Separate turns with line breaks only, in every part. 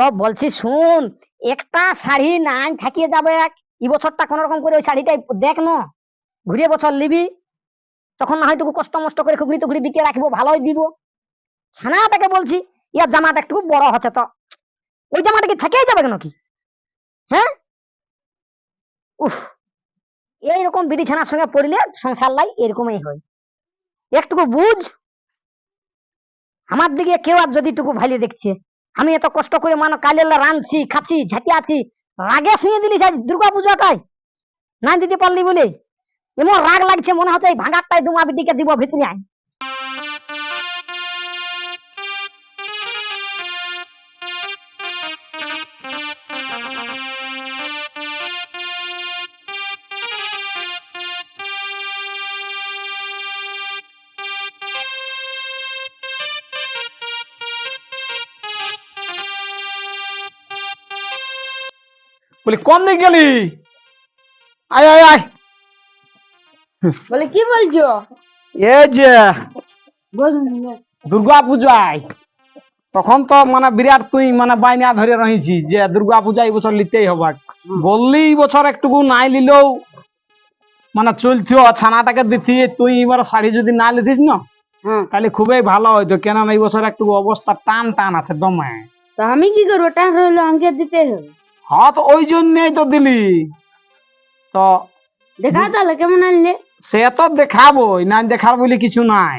তো বলছি, শুন, একটা শাড়ি নাই থাকিয়ে যাবে এক। এই বছরটা কোন রকম করে ওই শাড়িটাই দেখ ন। ঘুরিয়ে বছর নিবি। তখন না হয়টুকু কষ্ট মষ্ট করে খুবড়ি টুকরি বিকে রাখব, ভালোই দিব। ছানাটাকে বলছি, ইয়ার জামাটা একটু বড় হচ্ছে তো। ওই জামাটা কি থেকেই যাবে কেন কি হ্যাঁ? উফ, এইরকম বিড়ি ছানার সঙ্গে পড়লে সংসার লাই এরকমই হয়। একটুকু বুঝ। আমার দিকে কেউ আর যদি টুকু ভালিয়ে দেখছে। আমি এত কষ্ট করে মানো কালে রাঁধছি, খাচ্ছি, ঝাঁটিয়াছি, রাগে শুয়ে দিলিস আজ দুর্গা পুজো কাই না দিতে পারলি বলে? এমন রাগ লাগছে, মনে হচ্ছে এই ভাঙাটাই দুমা বিটিকে দিব, ভিতরে আয়।
বলি কোন দিক গেলি? আয় আয় আয়।
বলে কি বলছো?
এই যে দুর্গা পূজায় তখন তো মানে বিরাট তুই মানে বাইনা ধরে রহিছি যে দুর্গা পূজা এই বছর লিতেই হবে। বললি এই বছর একটুকু নাই লিলেও মানে চলছো ছানাটাকে দিতি তুই এবার শাড়ি যদি না লিতিস না
হ্যাঁ।
তাহলে খুবই ভালো হইতো কেন এই বছর একটু অবস্থা টান টান আছে দমে।
তো আমি কি করব? টাকা রইল আমাকে দিতে হবে।
হ্যাঁ তো ওই জন্যই তো দিলি। তো
দেখা তাহলে কেমন আনলে?
সে তো দেখাবই না দেখার বলে কিছু নাই।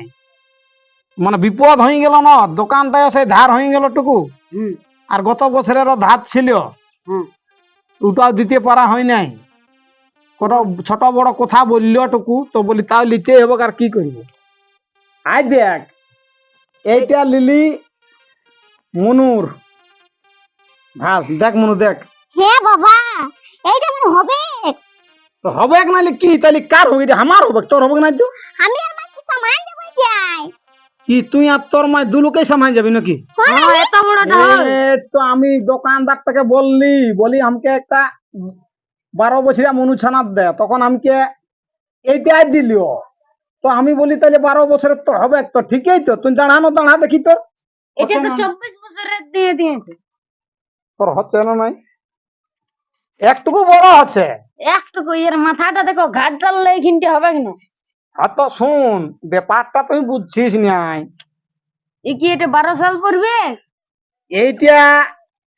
মানে বিপদ হয়ে গেল না দোকানটায় সে ধার হয়ে গেল টুকু। আর গত বছরেরও ধার ছিল। ওটাও দিতে পারা হয় নাই। কত ছোট বড় কথা বলল টুকু তো বলি তাও লিতে হবে আর কি করব? আই দেখ এইটা লিলি মনুর। ভালো দেখ মনু দেখ।
হ্যাঁ বাবা এইটা আমার হবে
তো হবে নাহলে কি? তাহলে কার হবে এটা আমার হবে তোর হবে না তো
আমি আর মাছ সামাই দেবো যাই
কি তুই আর তোর মায় দু লোকেই সামাই যাবি নাকি?
হ্যাঁ এত বড়টা
এ তো আমি দোকানদারটাকে বললি বলি আমাকে একটা বারো বছরিয়া মনু ছানার দে তখন আমাকে এইটাই দিলিও তো আমি বলি তাহলে বারো বছরের তো হবে তো ঠিকই তো তুই দাঁড়ানো দাঁড়া দেখি তোর
এটা তো চব্বিশ বছরের দিয়ে দিয়েছে।
তোর হচ্ছে না নাই একটুকু বড় আছে।
একটুকু এর মাথাটা দেখো ঘাট টানলে কিনতে হবে কিনা?
হ্যাঁ তো শুন ব্যাপারটা তুই বুঝছিস নাই।
এ কি এটা বারো সাল পড়বে?
এইটা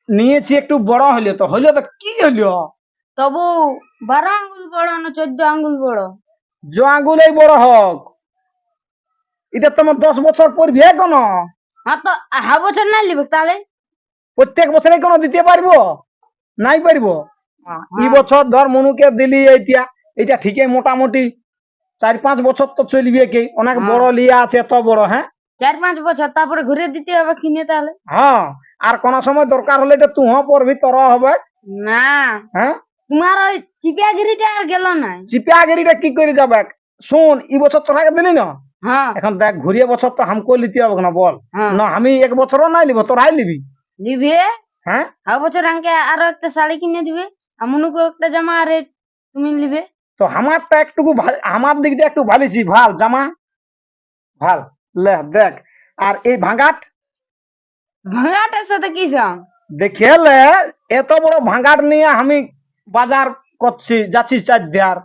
নিয়েছি একটু বড় হইলে তো। হইলে তো কি হইল?
তবু বারো আঙ্গুল বড় না চোদ্দ আঙ্গুল বড়
জোয়াগুলোই বড় হোক। এটা তোমার দশ বছর পড়বি কেন
হ্যাঁ তো হা বছর না নিবে তাহলে?
প্রত্যেক বছরে কোনো দিতে পারব? নাই পারব? এই বছর ধর মনুকে দিলি এইটা এটা ঠিকই মোটামুটি। চার পাঁচ বছর তো চলবে কি? অনেক
হ্যাঁ।
বড় লিয়া আছে এত বড় হ্যাঁ?
চার পাঁচ বছর তারপরে ঘুরে দিতে হবে কিনে তাহলে।
হ্যাঁ আর কোন সময় দরকার হলে এটা তুহ পড়বি তোর হবে।
না।
হ্যাঁ?
তোমার ওই চিপিয়াগিরিটা আর গেল না।
চিপিয়াগিরিটা কি করে যাবে? শুন এই বছর তোরাকে দিলি না?
হ্যাঁ।
এখন দেখ ঘুরিয়ে বছর তো হামকো লিতে হবে না বল?
হ্যাঁ।
না আমি এক বছরও নাই লিব তোরাই লিবি?
নিবে
হ্যাঁ?
আর বছর আমাকে আরও একটা শাড়ি কিনে দিবে। আমনুকে একটা জামা আর তুমি নিবে?
তো আমারটা একটুকু ভাল- আমার দিকটা একটু ভালিছি ভালো জামা। ভালো লে দেখ আর এই ভাঙাট
ভাঙাটার সাথে কি সঙ্গ
দেখেলে এত বড় ভাঙাট নিয়ে আমি বাজার করছি যাচ্ছি চার দেয়ার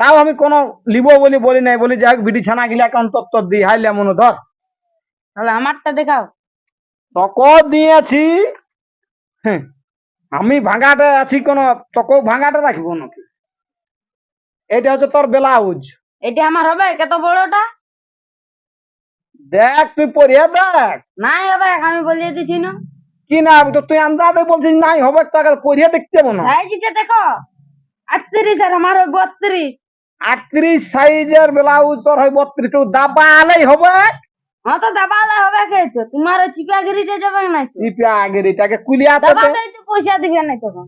তাও আমি কোন লিব বলি বলি নাই বলি যাই হোক বিড়ি ছানা গিলা অন্তত দিই হাইলে মনে ধর।
তাহলে আমারটা দেখাও।
তক দিয়েছি। হ্যাঁ, আমি ভাঙাটে আছি কোন তক ভাঙাটে রাখব নাকি? এটা হচ্ছে তোর ব্লাউজ।
এটা আমার হবে কত বড়টা।
দেখ তুই পরিয়ে দেখ।
নাই হবে আমি বলিয়ে দিছি না।
কি না তো তুই আন্দাজে বলছিস নাই হবে তাকে পরিয়ে দেখতে মনে
সাইজটা দেখো। আটত্রিশ আর আমার বত্রিশ।
আটত্রিশ সাইজের ব্লাউজ তোর হয় বত্রিশ দাবা আলেই হবে।
হ্যাঁ তো দাবালে হবে খেয়েছো। তোমার চিপিয়াগিরিতে যাবে না তো?
চিপা আগের এটাকে কুলিয়াতে।
দাবাতে তো পয়সা দিবে না তখন।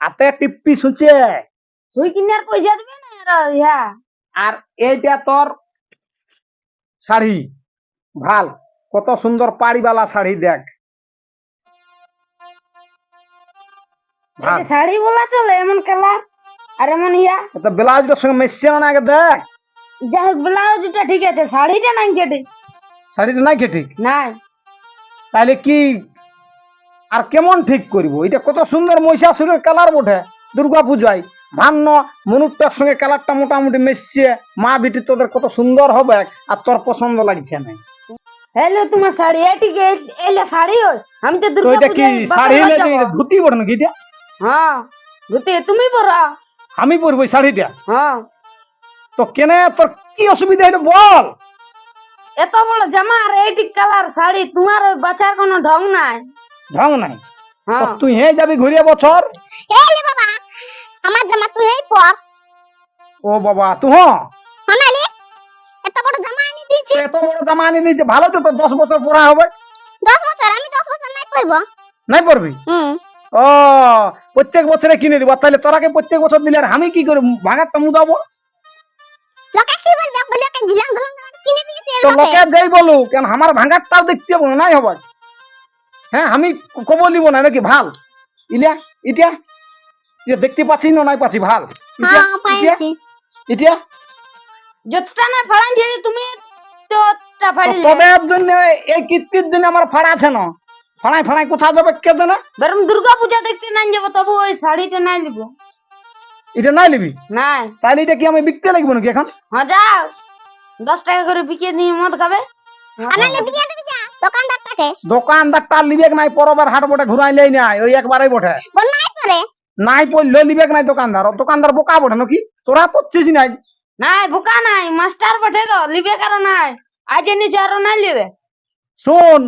হাতে টিপ্পি সুচে
তুই কিনে আর পয়সা দিবে না এরা? ইয়া।
আর এইটা তোর শাড়ি। ভালো কত সুন্দর পাড়িওয়ালা শাড়ি দেখ।
শাড়ি বলা চলে এমন কালার আর এমন ইয়া।
তো ব্লাউজটার সঙ্গে মেশিয়ে না আগে দেখ।
যাই হোক ব্লাউজটা ঠিক আছে শাড়িটা নাই কেটে
শাড়িটা নাই কি ঠিক?
নাই।
তাহলে কি আর কেমন ঠিক করব? এটা কত সুন্দর মহিষাসুরের কালার বটে দুর্গা পূজায়। ভান্ন মনুরটার সঙ্গে কালারটা মোটামুটি মিশছে মা বিটি তোদের কত সুন্দর হবে আর তোর পছন্দ লাগছে না।
হ্যালো তোমার শাড়ি এটিকে এলে শাড়ি হয় আমি তো দুর্গা
এটা কি শাড়ি
বাড়ি
এটা ধুতি বটে নাকি এটা?
হ্যাঁ ধুতি তুমি পরা।
আমি পরবো এই শাড়িটা?
হ্যাঁ।
তো কেনে তোর কি অসুবিধা এটা বল।
এত বড় জামা আর এইটি কালার শাড়ি তোমার ওই বাচ্চার কোনো ঢং নাই।
ঢং নাই?
হ্যাঁ।
তুই হে যাবি ঘুরিয়ে বছর?
এই লে বাবা আমার জামা তুই এই পর।
ও বাবা তু হ।
হনালি এত বড় জামা আনি দিয়েছি
এত বড় জামা আনি দিয়েছে ভালো তো তোর দশ বছর পড়া হবে।
দশ বছর? আমি দশ বছর নাই করব।
নাই পড়বি
হুম।
ও প্রত্যেক বছরে কিনে দিব তাহলে তোরাকে প্রত্যেক বছর দিলে আর আমি কি করে ভাগারটা মুদাবো?
লোকে কি বলবে? ধরুন কিনে দিয়েছে
তো
লোকে
লোকে যাই বলু কেন আমার ভাঙারটাও দেখতে হবে না, নাই হবে হ্যাঁ আমি কব লিব না নাকি ভালো? ইলিয়া ইটা ইটা দেখতে পাচ্ছি না নাই পাচ্ছি ভালো? ইটা
হ্যাঁ
ইটা
পাইছি
ইটা
যতটা না ফাড়ান যে তুমি তোটা ফাড়িলে।
তবে জন্য এই কীর্তির জন্য আমার ফাড়া আছে না। ফাড়াই ফাড়াই কোথা যাবে কে জানে?
বরং দুর্গা পূজা দেখতে নাই যাব তবু ওই শাড়িটা নাই দিব
এটা নাই লিবি
নাই।
তাহলে এটা কি আমি বিকতে লাগবো নাকি এখন?
হ্যাঁ যাও। দশ টাকা করে বিকিয়ে দিয়ে মদ খাবে?
আনালে দিয়ে দিবি যা দোকানদারটাকে।
দোকানদার তার লিবেক নাই পরবার হাট বটে ঘুরাইলেই নাই ওই একবারই বটে।
নাই
লিবেক নাই দোকানদার। দোকানদার বোকা বটে নাকি? তোরা নাই?
নাই বোকা নাই মাস্টার বটে তো লিবে কারও নাই। আজ নিচে আরও নাই লিবে।
শোন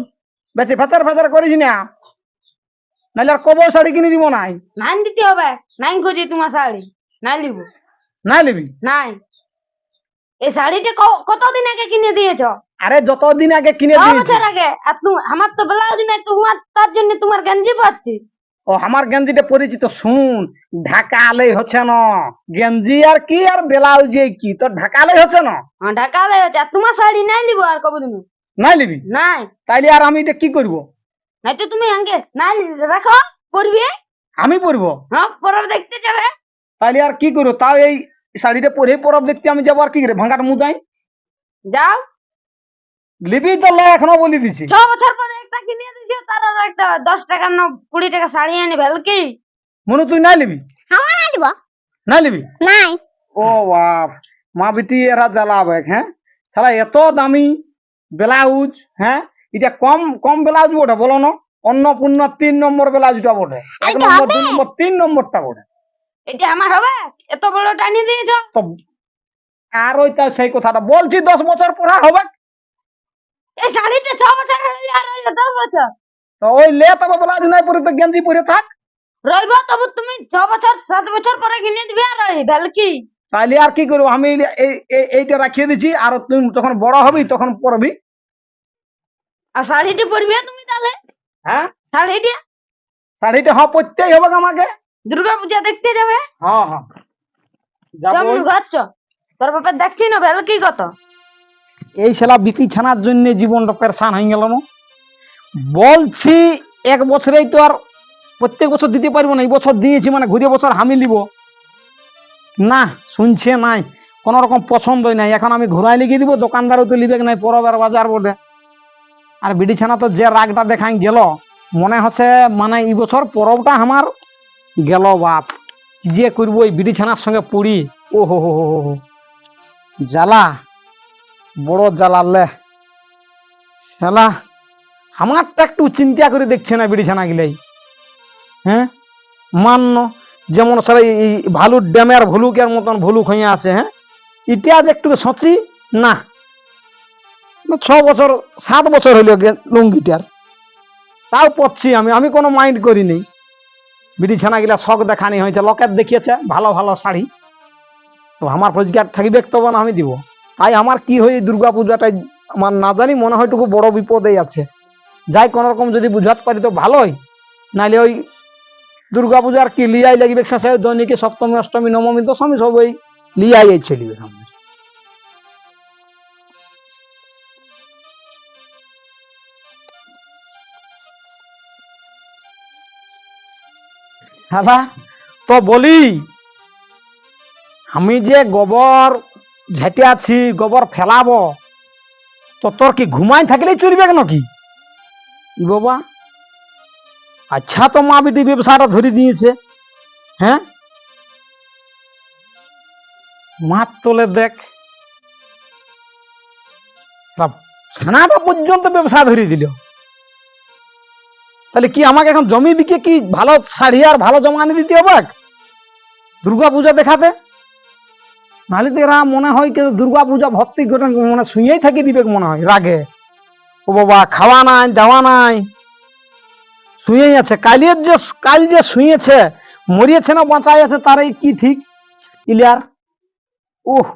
বেশি ফেচার ফেচার করিস না। নাহলে আর কবর শাড়ি কিনে দিব নাই।
নাই দিতে হবে নাই খুঁজি তোমার শাড়ি। নাই লিব।
নাই লিবি?
নাই। এই শাড়িটা কতদিন আগে কিনে দিয়েছ?
আরে যতদিন আগে কিনে দিয়েছি।
বছর আগে। আর তুমি আমার তো ব্লাউজ নাই তোমার তার জন্য তোমার গেঞ্জি পাচ্ছি
ও আমার গেঞ্জিটা পরিচিত শুন ঢাকা আলেই হচ্ছে না। গেঞ্জি আর কি আর ব্লাউজে কি? তোর ঢাকা আলেই হচ্ছে না?
হ্যাঁ ঢাকা হচ্ছে। আর তোমার শাড়ি নাই লিব আর কবে তুমি
নাই লিবি
নাই।
তাইলে আর আমি এটা কি করব?
নাই তো তুমি আগে নাই রাখো পরবি।
আমি পরবো?
হ্যাঁ পরব দেখতে যাবে।
তাইলে আর কি করব? তাও এই শাড়িটা পরে পরব দেখতে আমি যাব আর কি করে? ভাঙাট মুদাই?
যাও।
লিবি তো ল এখনও বলি দিছি।
ছ বছর পরে একটা কিনে দিয়েছ তার আরও একটা দশ টাকা না কুড়ি টাকা শাড়ি আনি ভেল কি?
মনু তুই নাই লিবি
আমার আনব
নাই লিবি
নাই।
ও বাপ মা বেটি এরা জ্বালাবে হ্যাঁ? সালা এত দামি ব্লাউজ হ্যাঁ? এটা কম কম ব্লাউজ বটে বলো না। অন্নপূর্ণ তিন নম্বর ব্লাউজটা বটে। এক নম্বর দুই নম্বর তিন নম্বরটা বটে।
এটা আমার হবে? এত বড় টানি দিয়েছ।
তো আর ওইটা সেই কথাটা বলছি দশ বছর পড়া হবে?
এই শাড়িটা ছ বছর আর হইলে দশ বছর।
তো ওই লে তবে ব্লাউজ নাই পরে তো গেঞ্জি পরে থাক।
রইব তবু তুমি ছ বছর সাত বছর পরে কিনে দিবে আর ওই ভেল কি
তাইলে আর কি করব? আমি এই এই- এইটা রাখিয়ে দিছি আর তুই যখন বড় হবি তখন পরবি।
আর শাড়িটি পরবে তুমি তাহলে?
হ্যাঁ?
শাড়িটি?
শাড়িটা হ্যাঁ পরতেই হবে আমাকে।
দুর্গা পূজা দেখতে যাবে?
হ্যাঁ হ্যাঁ। যাব।
তোর বাপের দেখছি না ভেল কি কত?
এই ছেলা বিটি ছানার জন্য জীবনটা পেরেশান হয়ে গেল না। বলছি এক বছরেই তো আর প্রত্যেক বছর দিতে পারব না। এই বছর দিয়েছি মানে ঘুরে বছর আমি নিব। না শুনছে নাই। কোন রকম পছন্দই নাই। এখন আমি ঘুরাই লিখে দিব দোকানদারও তো লিবে নাই পরবের বাজার বলে। আর বিটি ছানা তো যে রাগটা দেখাই গেল মনে হচ্ছে মানে এই বছর পরবটা আমার গেল বাপ। কি যে করব ওই বিটি ছানার সঙ্গে পড়ি ও হো হো হো হো। জ্বালা, বড় জ্বালালে শালা, আমারটা একটু চিন্তা করে দেখছে না বিড়িছানা গিলাই হ্যাঁ? মান্য, যেমন সারা এই ভালুর ড্যামের ভুলুকের মতন ভুলুক হয়ে আছে হ্যাঁ? এটা যে একটু সচি? না। ছ বছর, সাত বছর হইল লুঙ্গিটার। তাও পড়ছি আমি আমি কোনো মাইন্ড করিনি। বিড়িছানা গিলা শখ দেখানি হয়েছে লকেট দেখিয়েছে, ভালো ভালো শাড়ি। তো আমার রোজগার থাকবে তখন আমি দিব। তাই আমার কি হয় দুর্গা পূজাটাই আমার না জানি মনে হয় টুকু বড় বিপদেই আছে। যাই কোন রকম যদি বুঝাতে পারি তো ভালোই নাইলে ওই দুর্গা পূজার কি লিয়াই লাগবে, শেষে দৈনিকে সপ্তমী, অষ্টমী, নবমী, দশমী সব ওই লিয়াই চলিবে। সামনে হ্যাঁ তো বলি, আমি যে গোবর ঝেঁটে আছি, গোবর ফেলাবো, তো তোর কি ঘুমাই থাকলেই চলবে কেন কি? বাবা আচ্ছা তো মা বেটি ব্যবসাটা ধরে দিয়েছে হ্যাঁ? মার তোলে দেখ ছানাটা পর্যন্ত ব্যবসা ধরে দিল। তাহলে কি আমাকে এখন জমি বিকে কি ভালো শাড়ি আর ভালো জমা আনি দিতে হবে? দুর্গা পূজা দেখাতে? নাহলে তো এরা মনে হয় কি দুর্গা পূজা ভক্তি মানে শুয়েই থাকি দিবে মনে হয় রাগে। ও বাবা, খাওয়া নাই, দাওয়া নাই। শুয়েই আছে। কালিয়ের যে কাল যে শুয়েছে, মরিয়েছে না বাঁচাই আছে, তার এই কি ঠিক? ইলিয়ার ওহ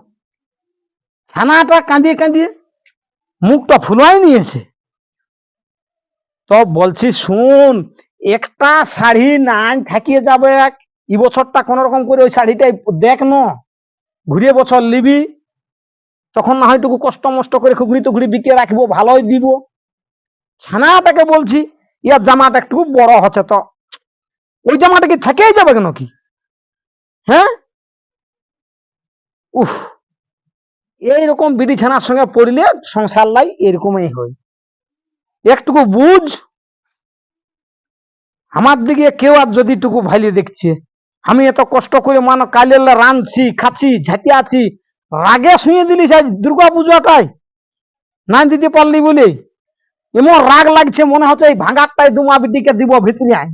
ছানাটা কাঁদিয়ে কাঁদিয়ে মুখটা ফুলাই নিয়েছে। তো বলছি, শুন, একটা শাড়ি নাই থাকিয়ে যাবে এক। ই বছরটা কোন রকম করে ওই শাড়িটাই দেখ ন। ঘুরিয়ে বছর লিবি। তখন না হয়টুকু কষ্ট মষ্ট করে খুগড়ি টুকড়ি বিকে রাখব, ভালোই দিব। ছানাটাকে বলছি ইয়ার জামাটা একটু বড় হচ্ছে তো। ওই জামাটা কি থেকেই যাবে কেন কি? হ্যাঁ? উফ। এইরকম বিড়ি ছানার সঙ্গে পড়লে সংসার লাই এরকমই হয়। একটুকু বুঝ। আমার দিকে কেউ আর যদি টুকু ভাইলে দেখছে। আমি এত কষ্ট করে মানো কালের রাঁধছি, খাচ্ছি ঝাঁটিয়াছি রাগে শুয়ে দিলিস আজ দুর্গা পুজোটাই না দিতে পারলি বলে। এমন রাগ লাগছে, মনে হচ্ছে এই ভাঙারটাই দুমা বিটিকে দিব ভিতরে আয়।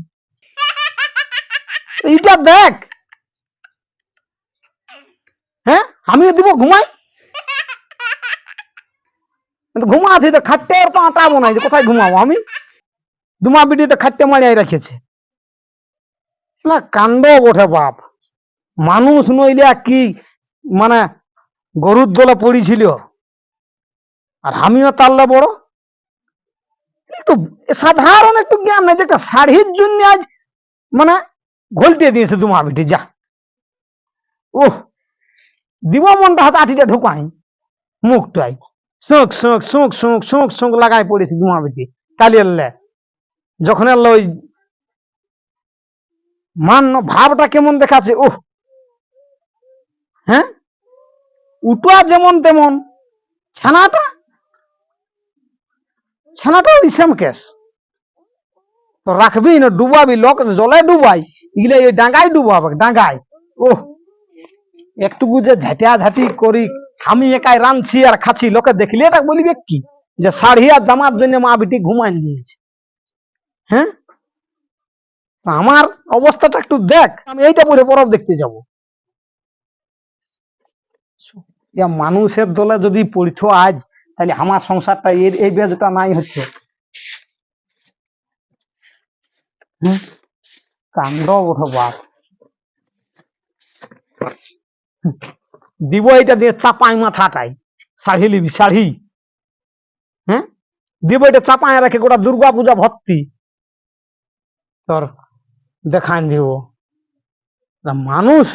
এইটা দেখ। হ্যাঁ? আমিও দিব, ঘুমাই? কিন্তু ঘুমাতে তো খাটতে তো আটাবো না কোথায় ঘুমাবো আমি? দুমা বিটি তো খাটতে মারিয়ে রেখেছে। না কাণ্ড বটে বাপ। মানুষ নইলে কি মানে গরুর দলে পড়েছিল। আর আমিও তাল্লা বড়। একটু সাধারণ একটু জ্ঞান নেই, যে একটা শাড়ির জন্য আজ মানে ঘোলটে দিয়েছে দুমা বিটি, যা। ওহ দিব মনটা হাতে আঠিটা ঢুকাই মুখটাই শোক শোক শোক শোক শোক শোক লাগাই পড়েছে দুমা বিটি কালি এলে যখন এলো ওই মান, ভাবটা কেমন দেখাচ্ছে ওহ হ্যাঁ? উটুয়া যেমন তেমন। ছানাটা? ছানাটা ওই কেস তো রাখবি না, ডুবাবি, লোক জলে ডুবাই, এগুলো এই ডাঙ্গাই ডুবাবে ডাঙ্গাই ওহ একটু বুঝে ঝাঁটিয়া ঝাঁটি করি। আমি একাই রাঁধছি আর খাচ্ছি, লোকে দেখলে এটা বলিবে কি? যে শাড়ি আর জামার জন্য মা বিটি ঘুমাই দিয়েছে হ্যাঁ? আমার অবস্থাটা একটু দেখ, আমি এইটা পরে পরব দেখতে যাব। ইয়া মানুষের দলে যদি পড়তো আজ, তাহলে আমার সংসারটা এর এই বেজটা নাই হচ্ছে। হুম? কাণ্ড ওঠো বাপ। দিব এটা দিয়ে চাপাই মাথাটাই শাড়ি লিবি শাড়ি হ্যাঁ? দিব এটা চাপায় রাখে, গোটা দুর্গা পূজা ভর্তি তোর দেখান দিব। মানুষ,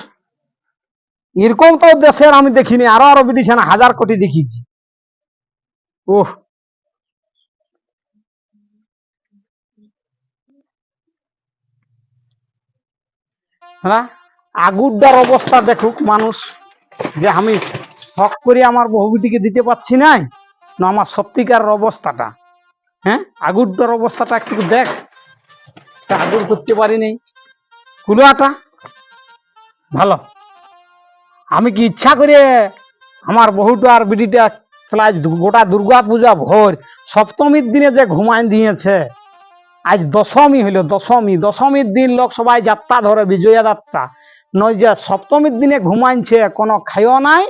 এরকম তো দেশের আমি দেখিনি, আরও আরও বিটিছানা হাজার কোটি দেখিছি। ওহ হ্যাঁ? আগুরটার অবস্থা দেখুক মানুষ। যে আমি শখ করে আমার বহুবিটিকে দিতে পারছি নাই, না আমার সত্যিকার অবস্থাটা। হ্যাঁ? আগুরটার অবস্থাটা একটু দেখ। আগুর করতে পারিনি। কুলুয়াটা? ভালো। আমি কি ইচ্ছা করে আমার বহুটা আর বিটিটা আজ গোটা দুর্গা পূজা ভোর, সপ্তমীর দিনে যে ঘুমাই দিয়েছে, আজ দশমী হইল, দশমী। দশমীর দিন লোক সবাই যাত্রা ধরে, বিজয়া যাত্রা। নয় যে সপ্তমীর দিনে ঘুমাইছে, কোনো খাইও নাই,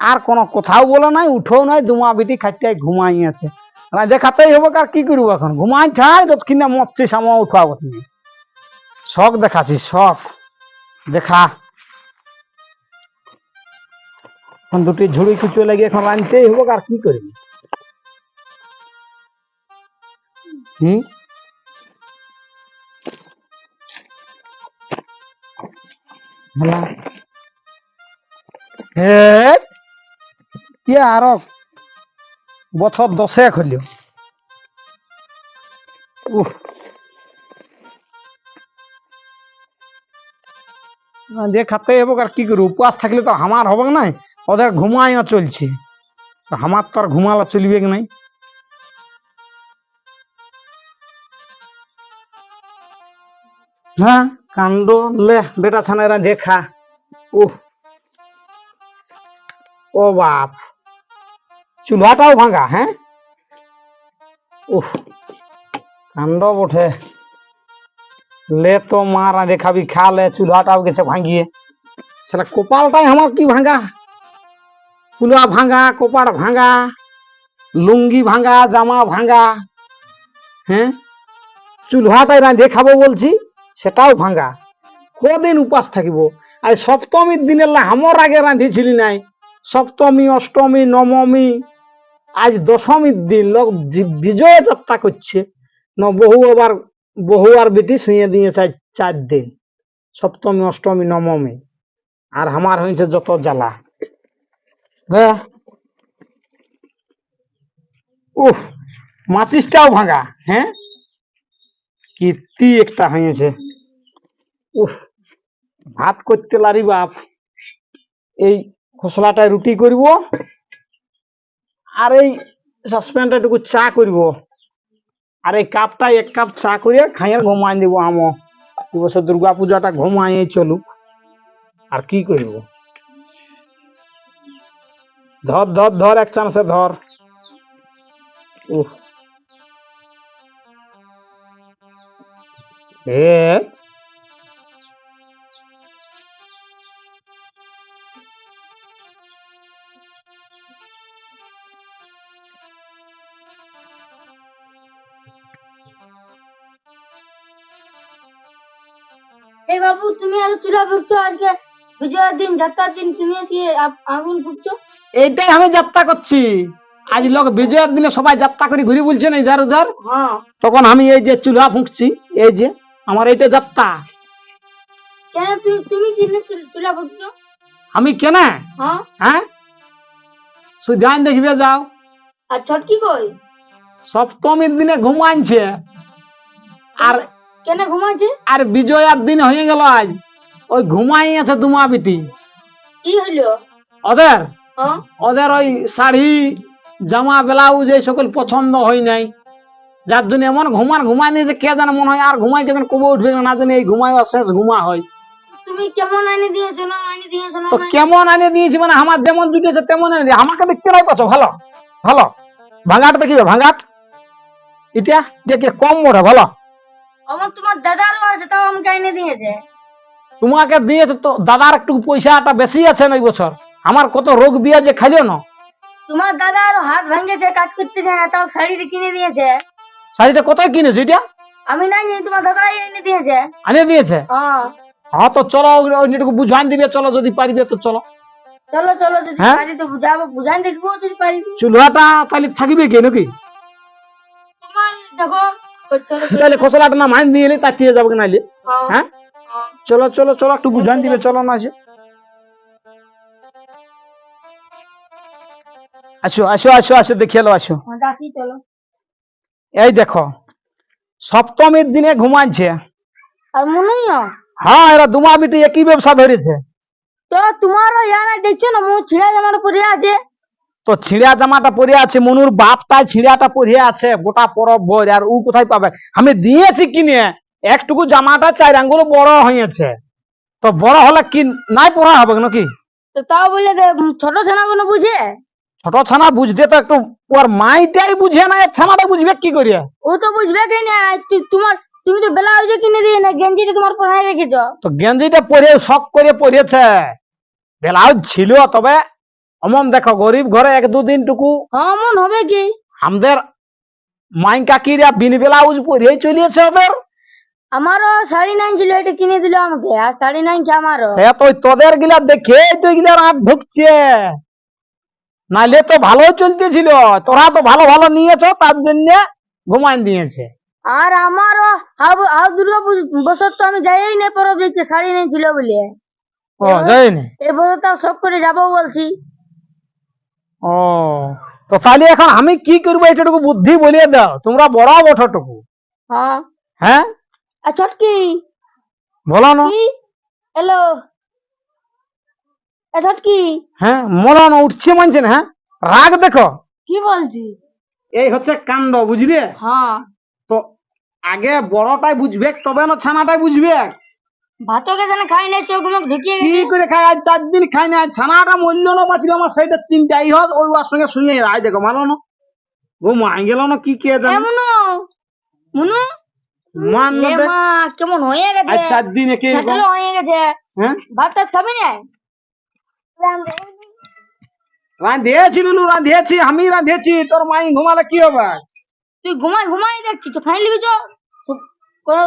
আর কোনো কোথাও বলো নাই, উঠেও নাই দুমা বিটি খাটিয়ায় ঘুমাইয়েছে না দেখাতেই হবে আর কি করব এখন? ঘুমাই খাই তৎক্ষণে মরছি সামা উঠা বসে শখ দেখাচ্ছি শখ। দেখা। এখন দুটি ঝুড়ি কুচো লেগে এখন রাঁধতেই হবে আর কি করবি হুম? হলা হে কি আরও বছর উফ। না, যে খাতে হব আর কি করি উপবাস থাকলে তো আমার হবে নাই ওদের ঘুমাইও চলছে। তো আমার তো আর ঘুমালা চলবে কি নাই? না কাণ্ড, লে, বেটা ছানারা দেখা। উহ। ও বাপ। চুলাটাও ভাঙা হ্যাঁ? উহ। কাণ্ড বটে। লে, তো মার আগে খাবি খা লে, চুলাটাও গেছে ভাঙিয়ে। সেটা কপালটাই আমার কি ভাঙা? চুলা ভাঙা, কপাট ভাঙা, লুঙ্গি ভাঙা, জামা ভাঙা হ্যাঁ? চুলহাটাই রাঁধে খাব বলছি। সেটাও ভাঙা। কদিন উপাস থাকিব? আর সপ্তমীর দিনের লা আমার আগে রাঁধিছিলি নাই। সপ্তমী, অষ্টমী নবমী আজ দশমীর দিন লোক বিজয় যাত্রা করছে ন, বহু আবার বহু আর বেটি শুয়ে দিয়েছে আজ চার দিন। সপ্তমী, অষ্টমী নবমী আর আমার হয়েছে যত জ্বালা। হ্যাঁ উফ মাচিসটাও ভাঙা হ্যাঁ কীর্তি একটা হয়েছে। উফ, ভাত করতে লারি বাপ। এই খোসলাটায় রুটি করব আর এই সাসপেনটা একটু চা করব। আর এই কাপটায় এক কাপ চা করে খাইয়ে ঘুমাই দিব আমো। এই বছর দুর্গা পূজাটা ঘুমাই চলুক। আর কি করব? ধর ধর ধর, এক চান্সে ধর। উফ এ
এই বাবু তুমি আর চুলা ফুটছো আজকে বিজয়ের দিন যাত্রার দিন তুমি এসে আগুন ফুটছো
এইটাই আমি যাত্রা করছি। আজ লোক বিজয়ের দিনে সবাই যাত্রা করে ঘুরে বলছে না যার যার
হ্যাঁ।
তখন আমি এই যে চুলা ফুঁকছি এই যে। আমার এইটা যাত্রা।
কেন তু- তুমি কি চুলা ফুটছো
আমি কেন?
হ্যাঁ।
হ্যাঁ? দেখবে যাও।
আর ছটকি কই?
সপ্তমীর দিনে ঘুমাইছে আর
কেন ঘুমাচ্ছে
আর বিজয়ার দিন হয়ে গেল আজ। ওই ঘুমাই আছে দুমা বিটি।
কি হইল?
ওদের?
হ্যাঁ।
ওদের ওই শাড়ি জামা ব্লাউজ এই সকল পছন্দ হয় নাই। যার জন্য এমন ঘুমার ঘুমায় নেই যে কে জানে মনে হয় আর ঘুমাই কে যেন কবে উঠবে না জানি এই ঘুমাই আর শেষ ঘুমা হয়।
তুমি কেমন আনি দিয়েছ না আনি দিয়েছ না
তো কেমন আনে দিয়েছি মানে আমার যেমন জুটেছে তেমন আমাকে দেখতে নাই পাচ্ছ ভালো ভালো। ভাঙাট দেখিবে ভাঙাট। এটা দেখে কম ভালো।
আমার তোমার দাদারও আছে তাও আমাকে এনে দিয়েছে।
তোমাকে দিয়েছে তো দাদার একটু পয়সাটা বেশি আছে না এই বছর? আমার কত রোগ দিয়ে যে খাইলো না।
তোমার দাদা দাদার হাত ভেঙেছে কাজ করতে যায় না তাও শাড়ি কিনে দিয়েছে।
শাড়িটা কোথায় কিনেছো এটা?
আমি না জানি তোমার দাদাই এনে দিয়েছে।
আনিয়ে দিয়েছে?
হ্যাঁ
তো চলো ওইটুকু বুঝান দিবে চলো যদি পারিবে তো চলো।
চলো চলো যদি
হ্যাঁ?
পারি তো বুঝাবো বুঝান দেখব যদি পারি।
চুলহাটা তাহলে থাকিবে কি নাকি?
তোমার দেখো ওই চলো চলো।
তাহলে খসলাটা না মাইন দিয়ে এলে তাকিয়ে যাবে নাইলে।
হ্যাঁ।
চলো চলো চলো একটু বুঝান দিবে চলো। না আসে। আসো আসো আসো
হ্যাঁ, চলো।
এই দেখো সপ্তমীর দিনে ঘুমাচ্ছে
আর মনে হ্যাঁ
এরা দুমা বিটি একই ব্যবসা ধরেছে।
তো তোমারও ইয়ানা দেখছ না মুখ ছিঁড়া জামার পরে আছে।
তো ছিঁড়া জামাটা পরে আছে মনুর বাপ তাই ছিঁড়াটা পরে আছে গোটা পরব বই আর ও কোথায় পাবে? আমি দিয়েছি কিনে একটুকু জামাটা চার আঙ্গুল বড় হয়েছে। তো বড় হলে কি নাই পড়া হবে নাকি?
তো তাও বলে ছোট ছানা কোনো বুঝে?
ছোট ছানা বুঝতে তো একটু ওর মাইটাই বুঝে না এর ছানাটা বুঝবে কি করিয়া?
ও তো বুঝবে কি না তোমার তুমি তো ব্লাউজে কিনে দিয়ে না গেঞ্জিটা তোমার পরাই রেখেছ?
তো গেঞ্জিটা পরে শখ করে পরেছে ব্লাউজ ছিল তবে অমন দেখো গরিব ঘরে এক দুদিন টুকু
হ্যাঁ মন হবে কি?
আমাদের মাই কাকিরা বিন ব্লাউজ পরেই চলিয়েছে ওদের।
আমারও শাড়ি নাই ছিল এটা কিনে দিল আমাকে আর শাড়ি নাই কি আমারও?
সে তো তোদের গিলা দেখে তো এগুলা রাত ঢুকছে নাইলে তো ভালো চলতেছিল তোরা তো ভালো ভালো নিয়েছ তার জন্য ঘুমাই দিয়েছে।
আর আমারও হাউ হাউ দুর্গা বছর তো আমি যাই না পরব দিতে শাড়ি নেই ছিল বলে।
ও যাইনি
এই বছর তাও সব করে যাব বলছি।
ও তো তাহলে এখন আমি কি করব এটাটুকু বুদ্ধি বলিয়ে দাও তোমরা বড় বঠটুকু।
হ্যাঁ।
হ্যাঁ?
আর
বলো না।
হ্যালো। এ ছটকি
হ্যাঁ না উঠছে মানছে না হ্যাঁ? রাগ দেখো।
কি বলছি?
এই হচ্ছে কাণ্ড বুঝলে?
হ্যাঁ।
তো আগে বড়টাই বুঝবে তবে না ছানাটাই বুঝবে।
ভাতকে যেন খাই নাই চোখ মুখ ঢুকিয়ে
কি করে খাই আজ? চার দিন খাই না ছানাটা মূল্য না বাঁচলো আমার সেইটা চিন্তাই হোক ওই ওর সঙ্গে শুনে দেখো মানো না। ও মাই গেল না কি কে জানে?
মুনু
মান। না
কেমন হয়ে গেছে?
আজ চার দিন একে
হয়ে গেছে।
হ্যাঁ?
ভাত খাবি না
রাঁধেছি লুলু রাঁধেছি আমি রাঁধেছি তোর মাই ঘুমালে কি হবে?
তুই ঘুমাই ঘুমাই দেখছি তো খাই লিবি তো কোনো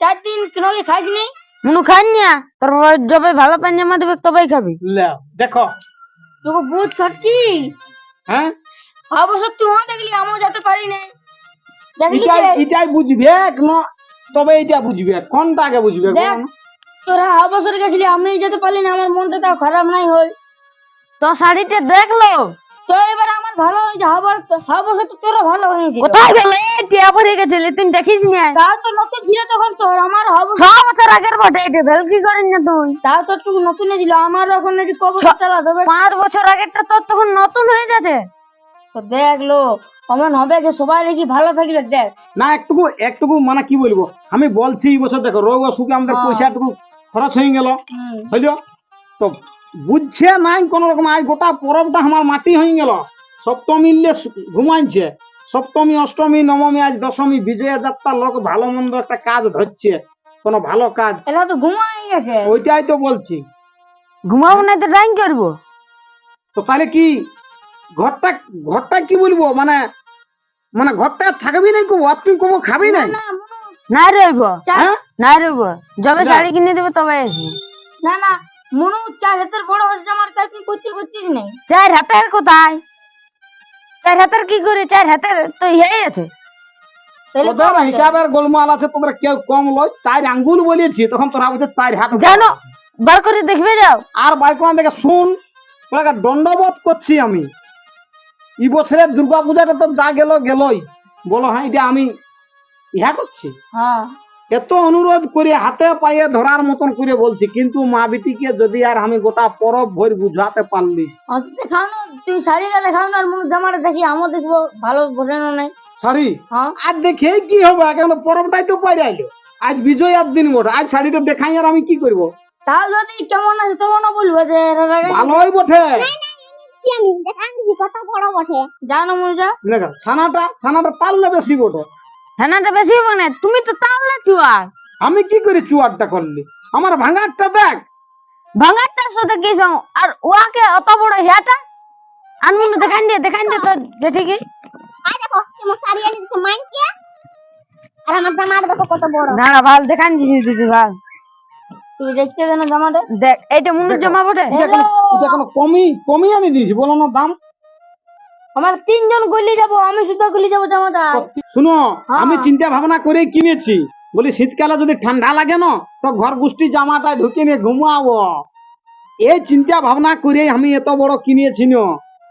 চার দিন কেন খাইস নি? মুনু খাই না? তোর যবে ভালো পাঞ্জামা দেবে তবেই খাবি।
লে, দেখো।
তোকে বুঝ ছটকি
হ্যাঁ?
অবশ্য তুই হ্যাঁ দেখলি আমিও যেতে পারি না যে,
এটাই বুঝবে না তবে এটা বুঝবে কোনটা আগে বুঝবে?
তোরা অবসর গেছিলি আমি যেতে পারলি না আমার মনটা তাও খারাপ নাই হই তো শাড়িটা দেখল? তো এবার আমার ভালো হয়েছে হবার অবশ্য তো তোরা ভালো হয়েছে।
কোথায় গেলে? টিয়া পরে গেছিলে তুই দেখিস না?
তাও তো নতুন ছিল তখন তোর আমার হব
ছ বছর আগের বটে এটা ভেল কি করেন না তুই?
তাও তো একটু নতুন ছিল আমার এখন নাকি কবর চালা
পাঁচ বছর আগেরটা তোর তখন নতুন হয়ে যাচ্ছে
তো দেখল অমন হবে যে সবাই দেখি ভালো থাকলে দেখ।
না একটুকু একটুকু মানে কি বলব? আমি বলছি এই বছর দেখো রোগ অসুখে আমাদের
হ্যাঁ।
পয়সাটুকু খরচ হয়ে গেল। বুঝলো তো বুঝছে নাই কোন রকম? আজ গোটা পরবটা আমার মাটি হয়ে গেল। সপ্তমী মিললে ঘুমাইছে। সপ্তমী অষ্টমী নবমী আজ দশমী বিজয়া যাত্রা লোক ভালো মন্দ একটা কাজ ধরছে। কোনো ভালো কাজ।
এরা তো ঘুমাই গেছে।
ওইটাই তো বলছি।
ঘুমাবো না তো ড্রাইং করব।
তো তাহলে কি? ঘরটা ঘরটা কি বলব? মানে মানে ঘরটা থাকবি নাই কবো? আর তুই কবো খাবি নাই?
না
রইব।
হ্যাঁ?
না রইব। যবে। শাড়ি কিনে দেবে তবে আসবি।
না না। মনু চার হাতের বড় হচ্ছে আমার কাজ তুই করতে করছিস নেই
চার হাতের কোথায়? চার হাতের কি করে? চার হাতের তো ইয়ে আছে।
তোদের হিসাবের গোলমাল আছে তোদের কেউ কম লয় চার আঙ্গুল বলেছি তখন তোরা বলছে চার হাত
জানো বার করে দেখবে যাও।
আর বাইকোয়ান থেকে শুন তোরা দণ্ডবোধ করছি আমি। এই বছরে দুর্গা পূজাটা তো যা গেল গেলই। বলো হ্যাঁ এটা আমি ইহা করছি?
হ্যাঁ।
এত অনুরোধ করে হাতে পায়ে ধরার মতন করে বলছি কিন্তু মা বিটিকে যদি আর আমি গোটা পরব ভর বুঝাতে পারলি।
তুই শাড়ি গেলে খাও না আর মনু জামাটা দেখি আমার দেখব ভালো বোঝানো নাই।
শাড়ি?
হ্যাঁ।
আর দেখে কি হবে? এখন পরবটাই তো পাই আইলো। আজ বিজয়ার দিন বটে। আজ শাড়িটা দেখাই আর আমি কি করব?
তাও যদি কেমন আছে তখনও বলব যে
ভালোই বটে।
জানো মনু যা
ছানাটা ছানাটা তাললে বেশি বটে।
ছানাটা বেশি হবে না তুমি তো তাহলে চুয়ার।
আমি কি করে চুয়ারটা করলি? আমার ভাঙারটা দেখ।
ভাঙারটার সাথে কি সঙ্গ আর ওয়াকে অত বড় হেয়াটা? আনমুন দেখান দিয়ে দেখান দিয়ে তো দেখি
আই দেখো কেমন শাড়ি এনে দিছে মাইনকে আর আমার জামার দেখো কত বড়।
দাঁড়া ভালো দেখান দিছি দিদি ভালো।
তুই দেখতে দেন জামাটা?
দেখ এইটা মুনুর জামা বটে?
এটা কোনো এটা কোনো কমি কমি আনি দিয়েছি বলো না দাম।
আমার তিনজন গলি যাব আমি শুধু গলি যাব জামাটা।
শুনো
হ্যাঁ।
আমি চিন্তা ভাবনা করে কিনেছি। বলি শীতকালে যদি ঠান্ডা লাগে না তো ঘর গুষ্টি জামাটা ঢুকে নিয়ে ঘুমাবো। এই চিন্তা ভাবনা করে আমি এত বড় কিনেছি না।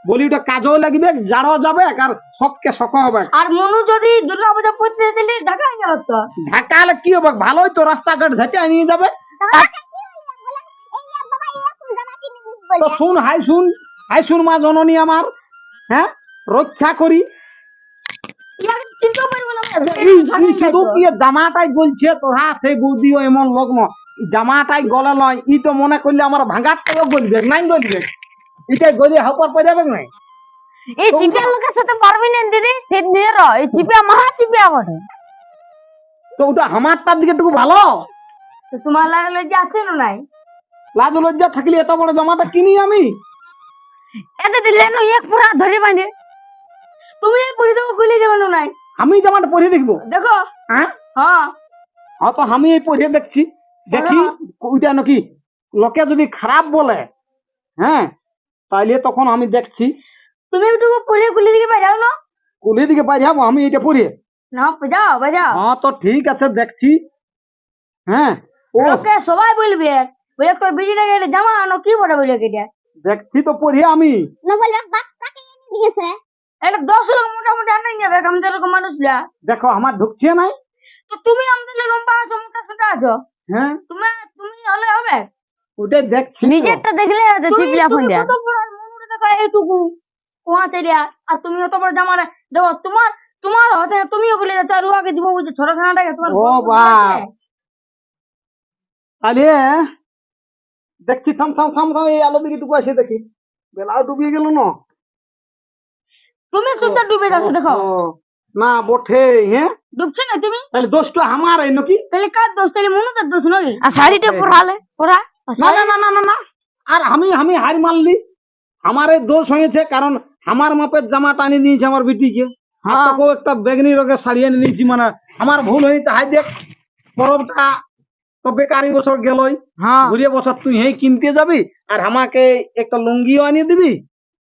বলি ওটা কাজও লাগবে জাড়ও যাবে আর শখকে শখ হবে।
আর মনু যদি দুর্গা পূজা পড়তে দিলে ঢাকা গেল তো।
ঢাকালে কি হবে? ভালোই তো রাস্তাঘাট ঝেঁটে নিয়ে যাবে। তো শুন হাই শুন হাই শুন মা জননী আমার। হ্যাঁ? রক্ষা করি। শুধু কি জামাটাই বলছে তোরা সেই বৌদিও এমন লোক ন জামাটাই গলে নয় ই তো মনে করলে আমার ভাঙাটাও বলবে নাই বলবে। এটাই গলি হাউপার পরে যাবে নাই?
এই চিপিয়া লোকের সাথে পারবি না দিদি সে নিয়ে র এই চিপিয়া মহা চিপিয়া বটে।
তো ওটা আমারটার দিকে একটু ভালো?
তো তোমার লাগলে যে আছে না নাই?
লাজ লজ্জা থাকলে এত বড় জামাটা কিনি আমি?
এতে দিলে না এক পুরা ধরি বাঁধে।
তুমি এই পড়ে দেবো গলি যাব না নাই।
আমি জামাটা পরে দেখব।
দেখো।
হ্যাঁ?
হ্যাঁ।
হ্যাঁ তো আমি এই পরে দেখছি। দেখি ওইটা নাকি লোকে যদি খারাপ বলে হ্যাঁ তাইলে তখন আমি দেখছি।
তুমি একটু পড়ে গুলি দিকে বাজাও না।
কুলি দিকে পাই যাব আমি এটা পরে।
না বাজাও বাজাও।
হ্যাঁ তো ঠিক আছে দেখছি। হ্যাঁ ও।
লোকে সবাই বলবে বলে তোর গেলে জামা আনো কি বলে বলে কেটে?
দেখছি তো পরে আমি। দেখো আমার ঢুকছে নাই।
তুমি আমাদের লম্বা আছো মোটা সোটা আছো?
হ্যাঁ?
তুমি তুমি হলে হবে?
ওটাই দেখছি।
নিজেরটা দেখলে
কত বড় মনুরে দেখো এইটুকু। কোয়া আর তুমি অত বড় জামা দেখো তোমার তোমার হতে তুমিও বলে যাচ্ছ আর উহাকে দিব বলছে ছোট খানাটাকে তোমার
ও। দেখছি থাম থাম থাম থাম এই আলো দিকে টুকু আসে দেখি। বেলাও ডুবিয়ে গেল না।
তুমি সুন্দর ডুবে যাচ্ছ দেখো?
না বটে হ্যাঁ
ডুবছো না তুমি?
তাহলে দোষটা আমার এই নাকি?
তাহলে কার দোষ? তাহলে মনুদের দোষ নাকি?
আর শাড়িটা পরালে পরা।
না না না না না আর আমি আমি হার মানলি আমার এই দোষ হয়েছে কারণ আমার মাপের জামা টানি দিয়েছে আমার বিটিকে। আর তোকেও একটা বেগনি রঙের শাড়ি এনে দিয়েছি মানে আমার ভুল হয়েছে। হাই দেখ পরবটা তো বেকারি বছর গেলই
হ্যাঁ
ঘুরিয়ে বছর তুই হেই কিনতে যাবি আর আমাকে একটা লুঙ্গিও আনিয়ে দিবি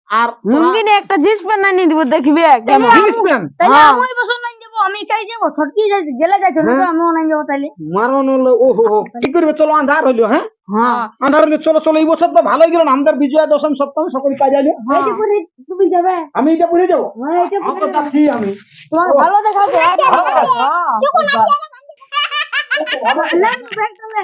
আর
লুঙ্গি নিয়ে একটা জিন্স প্যান্ট আনিয়ে দিব দেখবি কেমন
জিনিস প্যান্ট
তাহলে
হ্যাঁ।
আমি বছর নাই যাব আমি কাই যাব ছটকি যাই জেলে যাইছো না তো আমিও নাই যাব তাহলে
মারণ হলো ও হো হো কি করবে চলো আন্ধার হইল হ্যাঁ
হ্যাঁ
আন্ধার হইল চলো চলো এই বছর তো ভালোই গেল আমাদের বিজয়া দশম সপ্তম সকলে কাজ আইলো
পরে তুমি যাবে
আমি এটা পড়ে যাব
হ্যাঁ,
আমি তো
পরে
যাচ্ছি আমি
তোমার ভালো দেখাবে হ্যাঁ
চুকু নাচে
না, ব্যাগটা নে।